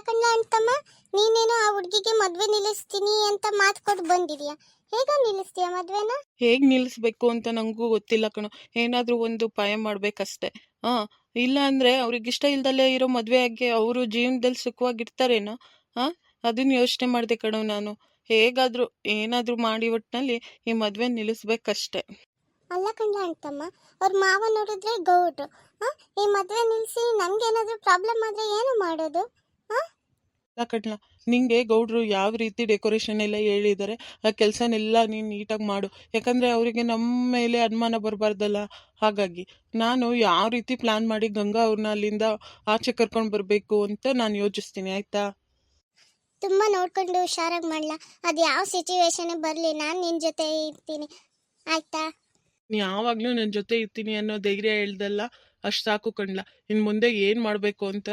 ಕಣ್ಣ ಅಂತಮ್ಮ ನೀನೇನೋ ಆ ಹುಡುಗಿಗೆ ಮದ್ವೆ ನಿಲ್ಲಿಸ್ತೀನಿ ಅಂತ ಮಾತು ಕೊಟ್ಟು ಬಂದಿದ್ಯಾ? ಹೇಗ ನಿಲ್ಲಿಸ್ತೀಯ ಮದ್ವೆನ? ಹೇಗ್ ನಿಲ್ಲಿಸ್ಬೇಕು ಅಂತ ನನಗೂ ಗೊತ್ತಿಲ್ಲ ಕಣೋ. ಏನಾದ್ರೂ ಒಂದು ಉಪಾಯ ಮಾಡ್ಬೇಕಷ್ಟೇ. ಹಾಂ ಇಲ್ಲ ಅಂದ್ರೆ ಅವ್ರಿಗೆ ಇಷ್ಟ ಇಲ್ದಲ್ಲೇ ಇರೋ ಮದ್ವೆ ಆಗಿ ಅವರು ಜೀವನದಲ್ಲಿ ಸುಖವಾಗಿರ್ತಾರೇನೋ? ಹಾ ಅದನ್ನ ಯೋಚನೆ ಮಾಡಿದೆ ಕಣೋ ನಾನು. ಹೇಗಾದರೂ ಏನಾದ್ರೂ ಮಾಡಿ ಒಟ್ಟಿನಲ್ಲಿ ಈ ಮದ್ವೆ ನಿಲ್ಲಿಸ್ಬೇಕಷ್ಟೆ. ಅಲ್ಲ ಕಣ್ಣ ಅಂತಮ್ಮ ಅವ್ರ ಮಾವ ನೋಡಿದ್ರೆ ಗೌಡ್ರು. ಹಾ ಈ ಮದ್ವೆ ನಿಲ್ಸಿ ನಮ್ಗೇನಾದ್ರೂ ಪ್ರಾಬ್ಲಮ್ ಆದ್ರೆ ಏನು ಮಾಡೋದು? ಕಣ್ಣ ನಿಂಗೆ ಗೌಡ್ರು ಯಾವ ರೀತಿ ಡೆಕೋರೇಷನ್ ಎಲ್ಲ ಹೇಳಿದ್ದಾರೆ ಆ ಕೆಲಸನೆಲ್ಲ ನೀನು ನೀಟಾಗಿ ಮಾಡು. ಯಾಕಂದರೆ ಅವರಿಗೆ ನಮ್ಮ ಮೇಲೆ ಅನುಮಾನ ಬರಬಾರ್ದಲ್ಲ. ಹಾಗಾಗಿ ನಾನು ಯಾವ ರೀತಿ ಪ್ಲ್ಯಾನ್ ಮಾಡಿ ಗಂಗಾ ಅವ್ರನ್ನ ಅಲ್ಲಿಂದ ಆಚೆ ಕರ್ಕೊಂಡು ಬರಬೇಕು ಅಂತ ನಾನು ಯೋಚಿಸ್ತೀನಿ ಆಯಿತಾ? ತುಂಬಾ ನೋಡ್ಕೊಂಡು ಹುಷಾರಾಗಿ ಮಾಡ್ಲಾ. ಅದು ಯಾವ ಸಿಚುವೇಶನ್ ಬರಲಿ ನಾನು ನಿನ್ನ ಜೊತೆ ಇರ್ತೀನಿ. ಆಯ್ತಾ? ಯಾವಾಗಲೂ ನನ್ನ ಜೊತೆ ಇರ್ತೀನಿ ಅನ್ನೋ ಧೈರ್ಯ ಹೇಳ್ದಲ್ಲ ಅಷ್ಟು ಸಾಕು ಕಣ್ಲ. ಇನ್ನು ಮುಂದೆ ಏನು ಮಾಡಬೇಕು ಅಂತ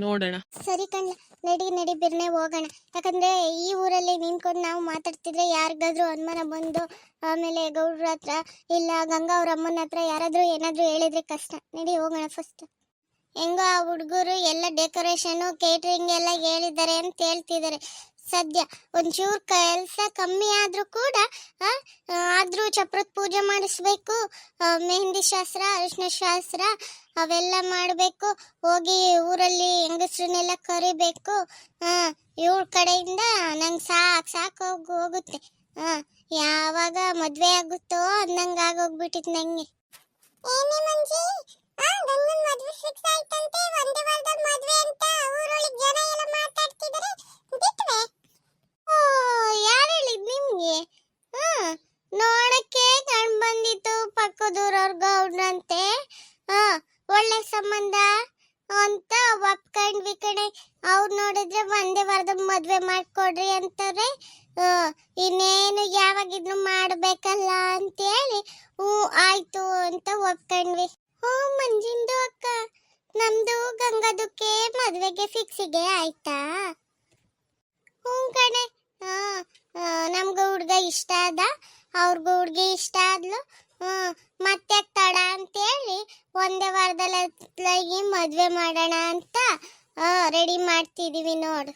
ನೋಡೋಣ. ಸರಿ ಕಣ್ಣ ನಡಿ ನಡಿ ಬಿರ್ನೆ ಹೋಗೋಣ. ಯಾಕಂದ್ರೆ ಈ ಊರಲ್ಲಿ ನಿಂತ್ಕೊಂಡು ನಾವು ಮಾತಾಡ್ತಿದ್ರೆ ಯಾರಿಗಾದ್ರೂ ಅನುಮಾನ ಬಂದು ಆಮೇಲೆ ಗೌಡ್ರ ಹತ್ರ ಇಲ್ಲ ಗಂಗಾ ಅವ್ರ ಅಮ್ಮನ ಹತ್ರ ಯಾರಾದ್ರೂ ಏನಾದ್ರೂ ಹೇಳಿದ್ರೆ ಕಷ್ಟ. ನಡಿ ಹೋಗೋಣ ಫಸ್ಟ್ ಹೆಂಗೋ ಆ ಹುಡುಗರು ಎಲ್ಲ ಡೆಕೋರೇಷನು ಕೇಟ್ರಿಂಗ್ ಎಲ್ಲ ಹೇಳಿದ್ದಾರೆ ಅಂತ ಹೇಳ್ತಿದ್ದಾರೆ. ಸದ್ಯ ಒಂಚೂರು ಕೆಲಸ ಕಮ್ಮಿ ಆದ್ರೂ ಕೂಡ ಚಪ್ರದ ಪೂಜೆ ಮಾಡಿಸ್ಬೇಕು ಮೆಹಂದಿ ಶಾಸ್ತ್ರ ಅರಿಶಿನ ಶಾಸ್ತ್ರ, ಅವೆಲ್ಲ ಮಾಡಬೇಕು. ಹೋಗಿ ಊರಲ್ಲಿ ಹೆಂಗಸ್ರನ್ನೆಲ್ಲ ಕರಿಬೇಕು. ಹಾ ಇವಳ ಕಡೆಯಿಂದ ನಂಗೆ ಸಾಕು ಸಾಕು ಹೋಗಿ, ಹೋಗುತ್ತೆ. ಹಾಂ ಯಾವಾಗ ಮದುವೆ ಆಗುತ್ತೋ ಅಂದಂಗ ಆಗೋಗ್ಬಿಟ್ಟಿದ್ ನಂಗೆ. ಏನೇ ಮಂಜಿ ನೋಡಿದ್ರೆ ಒಂದೇ ವಾರದ ಮದ್ವೆ ಮಾಡ್ಕೊಡ್ರಿ ಅಂತಾರೆ ಇನ್ನೇನು ಯಾವಾಗ ಯಾವಾಗಿದ್ರು ಮಾಡ್ಬೇಕಲ್ಲ ಅಂತೇಳಿ, ಹ್ಞೂ, ಆಯ್ತು ಅಂತ ಒಪ್ಕೊಂಡ್ವಿ. ಹ್ಞೂ, ಮಂಜಿಂದು ಅಕ್ಕ, ನಮ್ದು ಗಂಗಾದಕ್ಕೆ ಮದ್ವೆಗೆ ಫಿಕ್ಸಿಗೆ ಆಯ್ತಾ? ಹ್ಞೂ ಕಣೆ ನಮ್ಗೆ ಹುಡ್ಗ ಇಷ್ಟ ಆದ, ಅವ್ರಿಗೂ ಹುಡ್ಗಿ ಇಷ್ಟ ಆದ್ಲು ಮತ್ತೆ ತಡ ಅಂತೇಳಿ, ಒಂದೇ ವಾರದಲ್ಲಿ ಮದುವೆ ಮಾಡೋಣ ಅಂತ ರೆಡಿ ಮಾಡ್ತಿದೀವಿ ನೋಡು.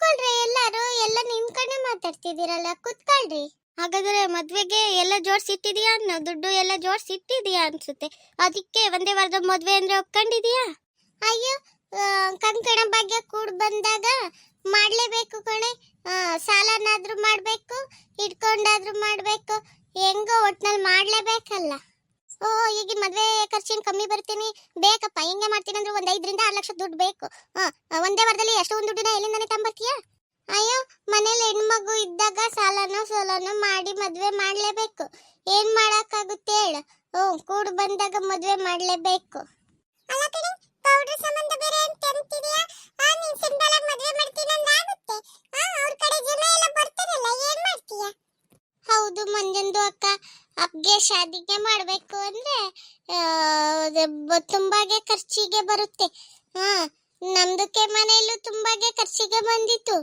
ಕುತ್ಕೊಳ್ರಿ ಎಲ್ಲರೂ, ಎಲ್ಲ ನಿಮ್ ಕಡೆ ಮಾತಾಡ್ತಿದ್ದೀರಲ್ಲ, ಕುತ್ಕೊಳ್ರಿ. ಹಾಗಾದ್ರೆ ಮದ್ವೆಗೆ ಎಲ್ಲ ಜೋಡ್ಸಿಟ್ಟಿದ್ಯಾ ಅನ್ನೋ? ದುಡ್ಡು ಎಲ್ಲ ಜೋಡ್ಸಿಟ್ಟಿದ್ಯಾ ಅನ್ಸುತ್ತೆ. ಅದಕ್ಕೆ ಒಂದೇ ವಾರದ ಮದ್ವೆ ಅಂದ್ರೆ ಒಪ್ಕೊಂಡಿದ್ಯಾ ಅಯ್ಯೋ ಕಂಕಣ ಭಾಗ್ಯ ಕೂಡ ಬಂದಾಗ ಮಾಡ್ಲೇಬೇಕು ಕಣೆ. ಸಾಲನಾದ್ರೂ ಮಾಡ್ಬೇಕು ಇಟ್ಕೊಂಡಾದ್ರೂ ಮಾಡ್ಬೇಕು. ಹೆಂಗೋ ಒಟ್ನಲ್ಲಿ ಮಾಡ್ಲೇಬೇಕಲ್ಲ. ಓ ಈಗ ಮದ್ವೆ ಖರ್ಚಿನ ಕಮ್ಮಿ ಬರ್ತೀನಿ ಬೇಕಪ್ಪ, ಹೆಂಗೆ ಮಾಡ್ತೀನಿ ಅಂದ್ರೆ ಒಂದು ಐದರಿಂದ ಆರು ಲಕ್ಷ ದುಡ್ಡು ಬೇಕು. ಒಂದೇ ವಾರದಲ್ಲಿ ಎಷ್ಟೊಂದು ದುಡ್ಡನ್ನ ಎಲ್ಲಿಂದಾನೆ ತಂಬರ್ತೀಯ? ಅಯ್ಯೋ, ಮನೇಲಿ ಹೆಣ್ಮಗು ಇದ್ದಾಗ ಸಾಲನೋ ಸೋಲನೋ ಮಾಡಿ ಮದುವೆ ಮಾಡಲೇಬೇಕು. ಏನು ಮಾಡೋಕ್ಕಾಗುತ್ತೆ ಹೇಳು? ಹ್ಞೂ ಕೂಡು ಬಂದಾಗ ಮದುವೆ ಮಾಡಲೇಬೇಕು. ಅಲ್ಲ ಗೌಡ್ರ ಸಂಬಂಧ ಬೇರೆ ಅಂತ ಆ ಮದ್ವೆ ಮಾಡ್ತೀನಿ ಅಂದ್ರೆ ಆ ಕಡೆ ಎಲ್ಲ ಬರ್ತಾರಲ್ಲ ಏನ್ ಮಾಡ್ತೀಯ? ಹೌದು ಮಂಜಂದು ಅಕ್ಕ. ಅಬ್ಗೆ ಶಾದಿಗೆ ಮಾಡಬೇಕು ಅಂದ್ರೆ ತುಂಬಾಗೆ ಖರ್ಚಿಗೆ ಬರುತ್ತೆ. ಹಾ ನಮ್ದಕ್ಕೆ ಮನೆಯಲ್ಲೂ ತುಂಬಾಗೆ ಖರ್ಚಿಗೆ ಬಂದಿತ್ತು.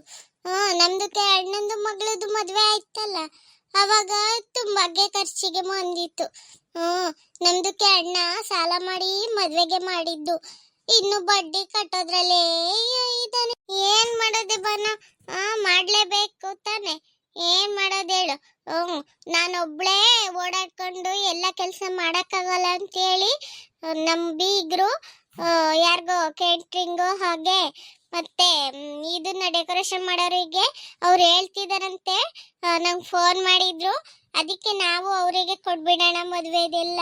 ಹಾ ನಮ್ದಕ್ಕೆ ಅಣ್ಣಂದು ಮಗಳದು ಮದ್ವೆ ಆಯ್ತಲ್ಲ, ಅವಾಗ ತುಂಬಾಗೆ ಖರ್ಚಿಗೆ ಬಂದಿತ್ತು. ಹ್ಮ್ ನಮ್ದಕ್ಕೆ ಅಣ್ಣ ಸಾಲ ಮಾಡಿ ಮದ್ವೆಗೆ ಮಾಡಿದ್ದು. ಇನ್ನು ಬಡ್ಡಿ ಕಟ್ಟೋದ್ರಲ್ಲೇ ಇದ್ದಾನೆ. ಏನ್ ಮಾಡೋದೆ ಬಣ್ಣ ಆ, ಮಾಡ್ಲೇಬೇಕು ತಾನೆ. ಏನ್ ಮಾಡೋದ್ ಹೇಳು? ನಾನು ನಾನೊಬ್ಳೇ ಓಡಾಡ್ಕೊಂಡು ಎಲ್ಲ ಕೆಲಸ ಮಾಡೋಕ್ಕಾಗಲ್ಲ ಅಂತೇಳಿ ನಮ್ಮ ಬೀಗ್ರು ಯಾರಿಗೋ ಕೇಟ್ರಿಂಗು ಹಾಗೆ, ಮತ್ತೆ ಇದನ್ನ ಡೆಕೋರೇಷನ್ ಮಾಡೋರಿಗೆ ಅವ್ರು ಹೇಳ್ತಿದಾರಂತೆ. ನಂಗೆ ಫೋನ್ ಮಾಡಿದ್ರು. ಅದಕ್ಕೆ ನಾವು ಅವರಿಗೆ ಕೊಟ್ಬಿಡೋಣ ಮದುವೆದೆಲ್ಲ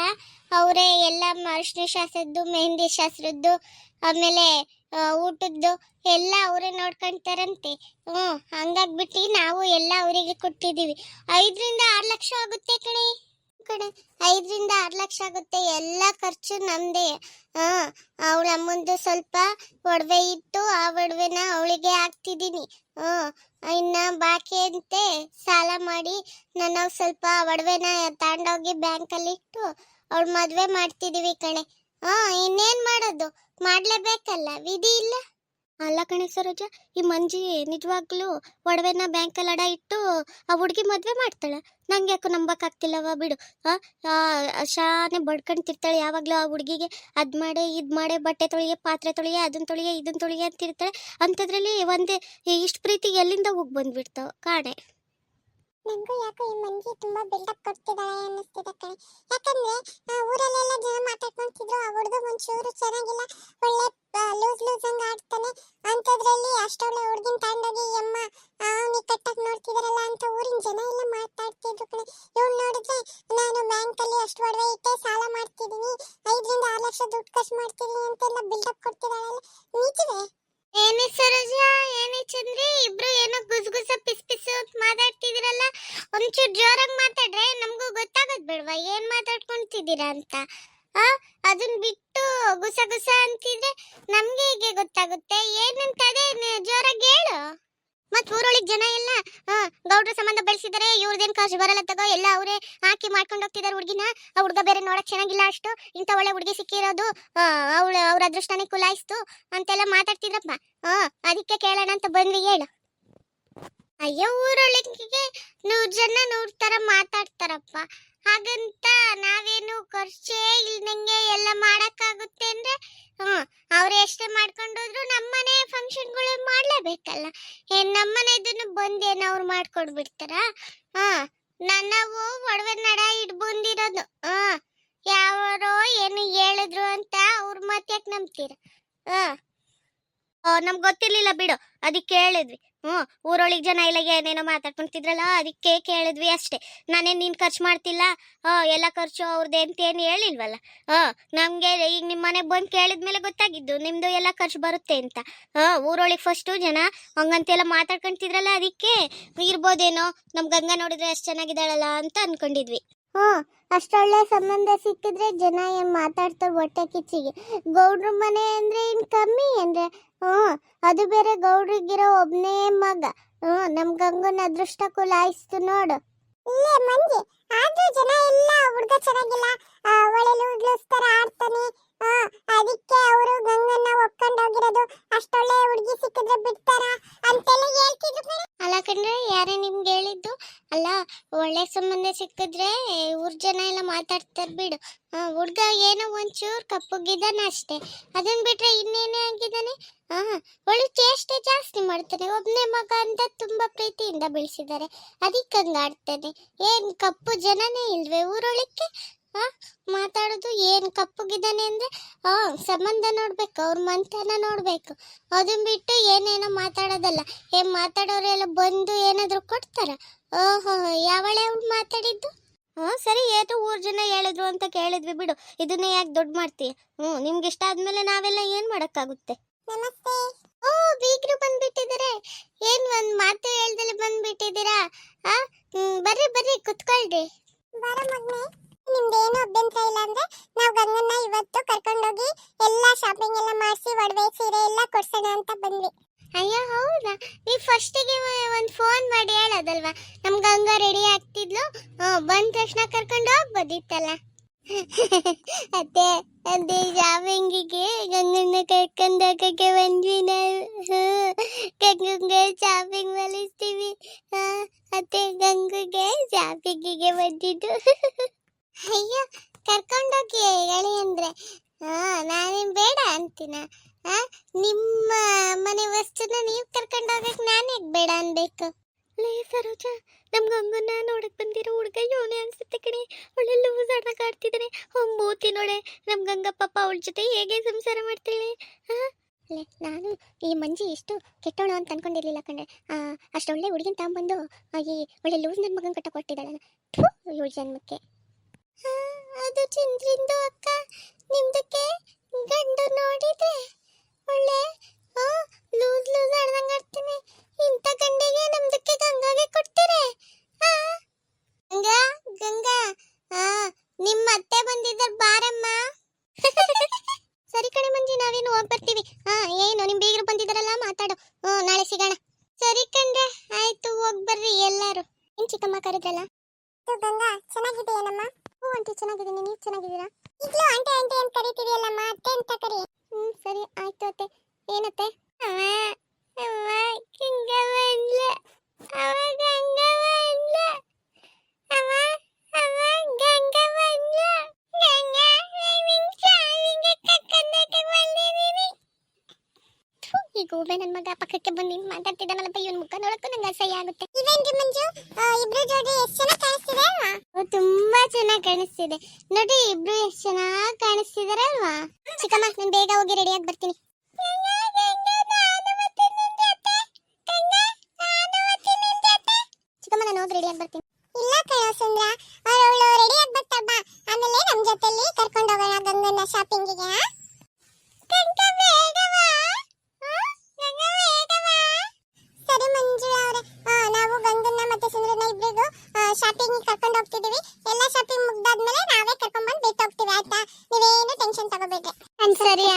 ಅವರೇ ಎಲ್ಲ ಅರಿಶಿನ ಶಾಸ್ತ್ರದ್ದು, ಮೆಹಂದಿ ಶಾಸ್ತ್ರದ್ದು, ಆಮೇಲೆ ಊಟದ್ದು ಎಲ್ಲ ಅವರೇ ನೋಡ್ಕೊಂತಾರಂತೆ. ಹ್ಞೂ, ಹಂಗಾಗ್ಬಿಟ್ಟು ನಾವು ಎಲ್ಲ ಅವರಿಗೆ ಕೊಟ್ಟಿದ್ದೀವಿ. ಐದರಿಂದ ಆರು ಲಕ್ಷ ಆಗುತ್ತೆ ಕಣೆ. ಕಣೆ, ಐದರಿಂದ ಆರು ಲಕ್ಷ ಆಗುತ್ತೆ ಎಲ್ಲ ಖರ್ಚು ನಮ್ಮದೇ ಹಾಂ ಅವಳ ಅಮ್ಮಂದು ಸ್ವಲ್ಪ ಒಡವೆ ಇತ್ತು, ಆ ಒಡವೆನ ಅವಳಿಗೆ ಹಾಕ್ತಿದ್ದೀನಿ. ಹ್ಮ್ ಇನ್ನ ಬಾಕಿ ಅಂತೆ, ಸಾಲ ಮಾಡಿ ನಾನು ಸ್ವಲ್ಪ ಒಡವೆನ ತಗೊಂಡೋಗಿ ಬ್ಯಾಂಕಲ್ಲಿ ಇಟ್ಟು ಅವಳು ಮದುವೆ ಮಾಡ್ತಿದೀವಿ ಕಣೆ. ಹಾಂ ಇನ್ನೇನ್ ಮಾಡೋದು? ಮಾಡ್ಲೇಬೇಕಲ್ಲ? ವಿಧಿ ಇಲ್ಲ. ಅಲ್ಲ ಕಣೆ ಸರೋಜ, ಈ ಮಂಜಿ ನಿಜವಾಗ್ಲೂ ಒಡವೆನ ಬ್ಯಾಂಕಲ್ಲಿ ಅಡ ಇಟ್ಟು ಆ ಹುಡುಗಿ ಮದ್ವೆ ಮಾಡ್ತಾಳೆ? ನಂಗೆ ಯಾಕೋ ನಂಬಕ್ಕಾಗ್ತಿಲ್ಲವ ಬಿಡು. ಶಾನೆ ಬಡ್ಕೊಂಡ್ತಿರ್ತಾಳೆ ಯಾವಾಗಲೂ ಆ ಹುಡುಗಿಗೆ ಅದ್ ಮಾಡೆ, ಇದ್ ಮಾಡೆ, ಬಟ್ಟೆ ತೊಳಿಗೆ ಪಾತ್ರೆ ತೊಳಿಗೆ ಅದನ್ನ ತೊಳಿಗೆ ಇದನ್ನ ತೊಳಿಗೆ ಅಂತಿರ್ತಾಳೆ. ಅಂಥದ್ರಲ್ಲಿ ಒಂದೇ ಇಷ್ಟು ಪ್ರೀತಿ ಎಲ್ಲಿಂದ ಹೋಗಿ ಬಂದ್ಬಿಡ್ತಾವ ಕಾಣೆ? ನಂಗೂ ಯಾಕೋ ಈ ಮಂಜಿ ತುಂಬಾ ಬಿಲ್ಡಪ್ ಕೊಡ್ತಿದ್ದಾಳೆ ಅನ್ನಿಸ್ತಿದೆ ಕಣೆ. ಯಾಕಂದ್ರೆ ಊರಲ್ಲೆಲ್ಲ ಜನ ಮಾತಾಡ್ಕೊಂತಿದ್ರು ಆ ಹುಡುಗ ಒಂಚೂರು ಚೆನ್ನಾಗಿಲ್ಲ. ಒಳ್ಳೆ ಲೂಸ್ ಲೂಸ್ ಹಂಗ ಆಡ್ತಾನೆ. ಅಂಥದ್ರಲ್ಲಿ ಅಷ್ಟೊಳ್ಳೆ ಹುಡುಗಿನ ತಗೊಂಡೋಗಿ ಅಮ್ಮ ಅವನಿಗೆ ಕಟ್ಟಕ್ ನೋಡ್ತಿದಾರಲ್ಲ ಅಂತ ಊರಿನ ಜನ ಎಲ್ಲ ಮಾತಾಡ್ತಿದ್ರು ಕಣೆ. ಇವ್ಳು ನೋಡಿದ್ರೆ, ನಾನು ಬ್ಯಾಂಕಲ್ಲಿ ಅಷ್ಟು ಒಡವೆ ಇಟ್ಟೆ ಸಾಲ ಮಾಡ್ತಿದ್ದೀನಿ. ಐದರಿಂದ ಆರು ಲಕ್ಷ ದುಡ್ಡು ಖರ್ಚು ಮಾಡ್ತಿದ್ದೀನಿ ಅಂತೆಲ್ಲ ಬಿಲ್ಡಪ್ ಕೊಡ್ತಿದ್ದಾಳಲ್ಲ ನಿಜವೇ? ಏನೇ ಸರೋಜ, ಏನೇ ಚಂದ್ರಿ, ಇಬ್ರು ಏನೋ ಗುಸ್ಗುಸ ಪಿಸ್ ಪಿಸ್ ಮಾತಾಡ್ತಿದಿರಲ್ಲ ಒಂಚೂರು ಜೋರಾಗಿ ಮಾತಾಡ್ರೆ ನಮಗೂ ಗೊತ್ತಾಗೋದ್ ಬಿಡ್ವಾ, ಏನ್ ಮಾತಾಡ್ಕೊಂತಿದ್ದೀರಾ ಅಂತ? ಆ ಅದನ್ನ ಬಿಟ್ಟು ಗುಸ ಗುಸ ಅಂತಿದ್ರೆ ನಮ್ಗೆ ಹೀಗೆ ಗೊತ್ತಾಗುತ್ತೆ? ಏನಂತ ಅದೇ ಜೋರಾಗಿ ಹೇಳು. ಮತ್ ಊರೊಳಗ್ ಜನ ಎಲ್ಲ ಆ, ಗೌಡ್ರ ಸಂಬಂಧ ಬೆಳೆಸಿದರೆ ಇವ್ರದೇನ್ ಕಾಸು ಬರಲ್ಲ ತಗೋ ಎಲ್ಲ ಅವರೇ ಹಾಕಿ ಮಾಡ್ಕೊಂಡು ಹೋಗ್ತಿದಾರೆ ಹುಡುಗಿನ. ಆ ಹುಡುಗ ಬೇರೆ ನೋಡಕ್ ಚೆನ್ನಾಗಿಲ್ಲ ಅಷ್ಟು. ಇಂಥ ಒಳ್ಳೆ ಹುಡುಗಿ ಸಿಕ್ಕಿರೋದು ಅವಳು ಅವ್ರ ಅದೃಷ್ಟನೇ ಕುಲಾಯಿಸ್ತು ಅಂತೆಲ್ಲ ಮಾತಾಡ್ತಿದ್ರಪ್ಪ. ಹಾ ಅದಕ್ಕೆ ಕೇಳೋಣ ಅಂತ ಬಂದ್ವಿ ಹೇಳು. ಅಯ್ಯೋ ಊರೊಳಗೆ ನೂರ್ ಜನ ನೂರ್ ತರ ಮಾತಾಡ್ತಾರಪ್ಪ. ಹಾಗಂತ ನಾವೇನು ಖರ್ಚೇ ಇಲ್ದಂಗೆ ಎಲ್ಲ ಮಾಡಕ್ಕಾಗುತ್ತೆ ಅಂದ್ರೆ, ಹ್ಮ್, ಅವ್ರು ಎಷ್ಟೇ ಮಾಡ್ಕೊಂಡೋದ್ರು ನಮ್ಮನೆ ಫಂಕ್ಷನ್ಗಳು ಮಾಡ್ಲೇಬೇಕಲ್ಲ. ಏನ್ ನಮ್ಮನೆದನ್ನು ಬಂದೇನು ಅವ್ರು ಮಾಡ್ಕೊಡ್ಬಿಡ್ತಾರ? ಹಾ ನಾವು ಒಡವೆ ನಡ ಇಡ್ ಬಂದಿರೋದು. ಹಾ ಯಾರೋ ಏನು ಹೇಳಿದ್ರು ಅಂತ ಅವ್ರ ಮಾತ್ಯಾಕ್ ನಂಬ್ತೀರ? ಹಾ ನಮ್ಗೆ ಗೊತ್ತಿರ್ಲಿಲ್ಲ ಬಿಡು. ಅದಕ್ಕೆ ಕೇಳಿದ್ವಿ. ಹ್ಞೂ ಊರೊಳಗೆ ಜನ ಇಲ್ಲ ಏನೇನೋ ಮಾತಾಡ್ಕೊಂತಿದ್ರಲ್ಲ, ಅದಕ್ಕೆ ಕೇಳಿದ್ವಿ ಅಷ್ಟೇ. ನಾನೇನು ನೀನು ಖರ್ಚು ಮಾಡ್ತಿಲ್ಲ? ಹಾಂ ಎಲ್ಲ ಖರ್ಚು ಅವ್ರದ್ದು ಅಂತ ಏನು ಹೇಳಿಲ್ವಲ್ಲ? ಹಾಂ ನಮಗೆ ಈಗ ನಿಮ್ಮ ಮನೆಗೆ ಬಂದು ಕೇಳಿದ್ಮೇಲೆ ಗೊತ್ತಾಗಿದ್ದು ನಿಮ್ಮದು ಎಲ್ಲ ಖರ್ಚು ಬರುತ್ತೆ ಅಂತ. ಹಾಂ ಊರೊಳಗೆ ಫಸ್ಟು ಜನ ಹಂಗಂತೆಲ್ಲ ಮಾತಾಡ್ಕೊಂತಿದ್ರಲ್ಲ ಅದಕ್ಕೆ? ಇರ್ಬೋದೇನೋ? ನಮ್ಮ ಗಂಗಾ ನೋಡಿದ್ರೆ ಅಷ್ಟು ಚೆನ್ನಾಗಿದ್ದಾಳಲ್ಲ ಅಂತ ಅನ್ಕೊಂಡಿದ್ವಿ. ಹ್ಞೂ ಅಷ್ಟೊಳ್ಳೆ ಸಂಬಂಧ ಸಿಕ್ಕಿದ್ರೆ ಜನ ಏನು ಮಾತಾಡ್ತಾರೆ ಹೊಟ್ಟೆ ಕಿಚ್ಚಿಗೆ. ಗೌಡ್ರ ಮನೆ ಅಂದ್ರೆ ಇನ್ ಕಮ್ಮಿ ಅಂದ್ರೆ? ಹ್ಞೂ ಅದು ಬೇರೆ ಗೌಡ್ರಿಗಿರೋ ಒಬ್ನೇ ಮಗ. ಹ್ಞೂ ನಮ್ ಗಂಗನ ಅದೃಷ್ಟ ಕುಲಾಯಿಸ್ತು ನೋಡು. ಇಲ್ಲೇ ಮಂಜಿ, ಆದ್ರೂ ಜನ ಎಲ್ಲ ಹುಡುಗ ಚೆನ್ನಾಗಿಲ್ಲ. ಒಳ್ಳೆ ಲೂಸ್ ತರ ಆಡ್ತಾನೆ. ಅದಕ್ಕೆ ಅವರು ಗಂಗನ್ನ ಒಪ್ಕೊಂಡು ಹೋಗಿರೋದು. ಅಷ್ಟೊಳ್ಳೆ ಹುಡುಗಿ ಸಿಕ್ಕಿದ್ರೆ ಬಿಡ್ತಾರ ಅಂತೆಲ್ಲ ಹೇಳ್ತಿದ್ರು. ಅಲ್ಲ ಕಣ್ರೆ, ಯಾರೇ ನಿಮ್ಗೆ ಹೇಳಿದ್ದು? ಅಲ್ಲ, ಒಳ್ಳೆ ಸಂಬಂಧ ಸಿಕ್ಕಿದ್ರೆ ಊರ್ ಜನ ಎಲ್ಲ ಮಾತಾಡ್ತಾರೆ ಬಿಡು. ಹುಡ್ಗ ಏನೋ ಒಂಚೂರು ಕಪ್ಪುಗಿದ್ದಾನೆ ಅಷ್ಟೇ. ಅದನ್ನ ಬಿಟ್ರೆ ಇನ್ನೇನೇ ಆಗಿದ್ದಾನೆ? ಹಾ ಒಳ್ಳೆ ಚೇಷ್ಟೆ ಜಾಸ್ತಿ ಮಾಡ್ತಾನೆ. ಒಬ್ಬನೇ ಮಗ ಅಂತ ತುಂಬಾ ಪ್ರೀತಿಯಿಂದ ಬೆಳೆಸಿದ್ದಾರೆ ಅದಕ್ಕೆ ಹಂಗಾಡ್ತಾನೆ. ಏನು ಕಪ್ಪು ಜನನೇ ಇಲ್ವೇ ಊರೊಳಕ್ಕೆ? ಮಾತಾಡೋದು ಏನು ಕಪ್ಪಗಿದ್ದಾನೆ ಅಂದ್ರೆ ಆ ಸಂಬಂಧ ನೋಡಬೇಕು ಅವ್ರ ಮಂತನ ನೋಡಬೇಕು. ಅದನ್ನ ಬಿಟ್ಟು ಏನೇನೋ ಮಾತಾಡೋದಲ್ಲ. ಏನ್ ಮಾತಾಡೋರೆಲ್ಲ ಬಂದು ಏನಾದರೂ ಕೊಡ್ತಾರ? ಓಹೋ ಯಾವಳೆ ಅವ್ಳು ಮಾತಾಡಿದ್ದು? ಹಾ ಸರಿ ಏತು ಊರ್ ಜನ ಹೇಳಿದ್ರು ಅಂತ ಕೇಳಿದ್ವಿ ಬಿಡು. ಇದನ್ನ ಯಾಕೆ ದೊಡ್ಡ ಮಾಡ್ತೀಯ ಹ್ಞೂ ನಿಮ್ಗೆ ಇಷ್ಟ ಆದ್ಮೇಲೆ ನಾವೆಲ್ಲ ಏನು ಮಾಡೋಕ್ಕಾಗುತ್ತೆ? ನಮಸ್ತೆ. ಓ ಬೀಗ್ರು ಬಂದ್ಬಿಟ್ಟಿದ್ದಾರೆ ಏನು ಒಂದು ಮಾತು ಹೇಳ್ದಲೆ ಬಂದ್ಬಿಟ್ಟಿದ್ದೀರಾ? ಆ ಹ್ಮ್, ಬರ್ರಿ ಬರ್ರಿ ಕುತ್ಕೊಳ್ರಿ. ಬರ ಮಗ್ನೆ. ನಿಮ್ದೇನು ಅಭ್ಯಂತರ ಇಲ್ಲ ಅಂದ್ರೆ ನಾವು ಗಂಗನ್ನ ಇವತ್ತು ಕರ್ಕೊಂಡೋಗಿ ಎಲ್ಲ ಶಾಪಿಂಗ್ ಎಲ್ಲ ಮಾಡಿಸಿ ಒಡವೆ ಸೀರೆ ಎಲ್ಲ ಕೊಡ್ಸೋಣ ಅಂತ ಬಂದ್ವಿ. ಅಯ್ಯೋ ಹೌದಾ? ನೀವು ಫಸ್ಟಿಗೆ ಒಂದು ಫೋನ್ ಮಾಡಿ ಹೇಳೋದಲ್ವಾ? ನಮ್ ಗಂಗಾ ರೆಡಿ ಆಗ್ತಿದ್ಲು. ಬಂದ ತಕ್ಷಣ ಕರ್ಕೊಂಡು ಹೋಗ್ಬೋದಿತ್ತಲ್ಲ? ಅತ್ತೆ ಅದೇ ಶಾಪಿಂಗಿಗೆ ಗಂಗನ್ನ ಕರ್ಕೊಂಡು ಹೋಗಕ್ಕೆ ಬಂದ್ವಿ ನಾವು. ಗಂಗಂಗೆ ಶಾಪಿಂಗ್ ಮಾಡಿಸ್ತೀವಿ. ಹಾ, ಅತ್ತೆ ಗಂಗುಗೆ ಶಾಪಿಂಗಿಗೆ ಬಂದಿದ್ದು. ಅಯ್ಯೋ ಕರ್ಕೊಂಡೋಗಿ ಹೇಳಿ ಅಂದ್ರೆ. ಹಾ ನಾನೇನ್ ಬೇಡ ಅಂತೀನ? ಆ ನಿಮ್ಮ ಮನೆ ವಸ್ತುನ ನೀವು ಕರ್ಕೊಂಡೋಗಕ್ ನಾನು ಯಾಕೆ ಬೇಡ ಅನ್ಬೇಕು? ಲೇ ಸರೋಜ ನಮ್ಗೆ ಹಂಗನ್ನ ನೋಡಕ್ ಬಂದಿರೋ ಹುಡುಗ ಯೋನೆ ಅನ್ಸುತ್ತೆ ಕಣೆ. ಒಳ್ಳೆ ಲೂಸ್ ಆಡಕ್ ಆಡ್ತಿದ್ದಾನೆ ಮೂತಿ ನೋಡೆ. ನಮ್ ಗಂಗ ಪಾಪ ಅವಳ ಜೊತೆ ಹೇಗೆ ಸಂಸಾರ ಮಾಡ್ತಾಳೆ? ಆ? ಲೇ ನಾನು ಈ ಮಂಜಿ ಇಷ್ಟು ಕೆಟ್ಟವಳು ಅಂತ ಅನ್ಕೊಂಡಿರ್ಲಿಲ್ಲ ಕಣೆ. ಆ ಅಷ್ಟೊಳ್ಳೆ ಹುಡುಗಿನ ತಗೊಂಬಂದು ಈ ಒಳ್ಳೆ ಲೂಸ್ ನನ್ನ ಮಗನ್ ಕಟ್ಟ ಕೊಟ್ಟಿದ್ದಾಳೆ ಏಳು ಜನ್ಮಕ್ಕೆ ಅದು ಚಂದ್ರಿಂದು ಅಕ್ಕ. ನಿಮ್ದಕ್ಕೆ ಗಂಡು ನೋಡಿದ್ರೆ? ಒಳ್ಳೆ ಲೂಸ್ ಲೂಸ್ ಆಡ್ದಂಗೆ ಆಡ್ತೀನಿ. ಇಂಥ ಗಂಡಿಗೆ ನಮ್ದಕ್ಕೆ ಗಂಗಾಗೆ ಕೊಡ್ತೀರೆ? ಗಂಗಾ ಗಂಗಾ. ನಿಮ್ಮ ಅತ್ತೆ ಬಂದಿದ್ದಾರೆ ಈ ಗೂಬೆ ನನ್ನ ಮಗ ಪಕ್ಕಕ್ಕೆ ಬಂದು ನಿಂತು ಮಾತಾಡ್ತಿದ್ದಾನಲ್ಲಪ್ಪ ಇವನ್ ಮುಖ ನೋಡಕ್ಕೂ ನಂಗೆ ಅಸಹ್ಯ ಆಗುತ್ತೆ. ಇವೇನ್ರಿ ಮಂಜು? ಇಬ್ರು ಜೋಡಿ ಎಷ್ಟು ಚೆನ್ನಾಗಿ ಕಾಣಿಸ್ತಿದೆ ಅಲ್ವಾ? ತುಂಬಾ ಚೆನ್ನಾಗಿ ಕಾಣಿಸ್ತಿದೆ. ನೋಡಿ, ಇಬ್ರು ಎಷ್ಟು ಚೆನ್ನಾಗಿ ಕಾಣಿಸ್ತಿದಾರೆ ಅಲ್ವಾ? ಚಿಕ್ಕಮ್ಮ, ನಾನು ಬೇಗ ಹೋಗಿ ರೆಡಿಯಾಗಿ ಬರ್ತೀನಿ. ಹೋಗಿ ರೆಡಿ ಆಗಿ ಬರ್ತೀನಿ. ಇಲ್ಲ ಕಣೋ ಸುಂದ್ರ, ಅವಳು ರೆಡಿ ಆಗಿ ಬರ್ತಾಬ್ಬ ಆಮೇಲೆ ನಮ್ಮ ಜೊತೆಲಿ ಕರ್ಕೊಂಡು ಹೋಗೋಣ ಗಂಗನ ಶಾಪಿಂಗಿಗೆ ಸರಿ ಮಂಜುಳ ಅವರೇ ನಾವು ಗಂಗನ್ನ ಮತ್ತೆ ಸುಂದ್ರನ ಇಬ್ಬರಿಗೂ ಶಾಪಿಂಗ್ ಕರ್ಕೊಂಡು ಹೋಗ್ತಿದೀವಿ. ಎಲ್ಲ ಶಾಪಿಂಗ್ ಮುಗ್ದಾದ್ಮೇಲೆ ನಾವೇ ಕರ್ಕೊಂಡ್ ಬಂದು ಬಿಟ್ಟು ಹೋಗ್ತೀವಿ ಆಯ್ತಾ? ನೀವೇನು ಟೆನ್ಷನ್ ತಗೋಬೇಡ್ರಿ. ಸರಿ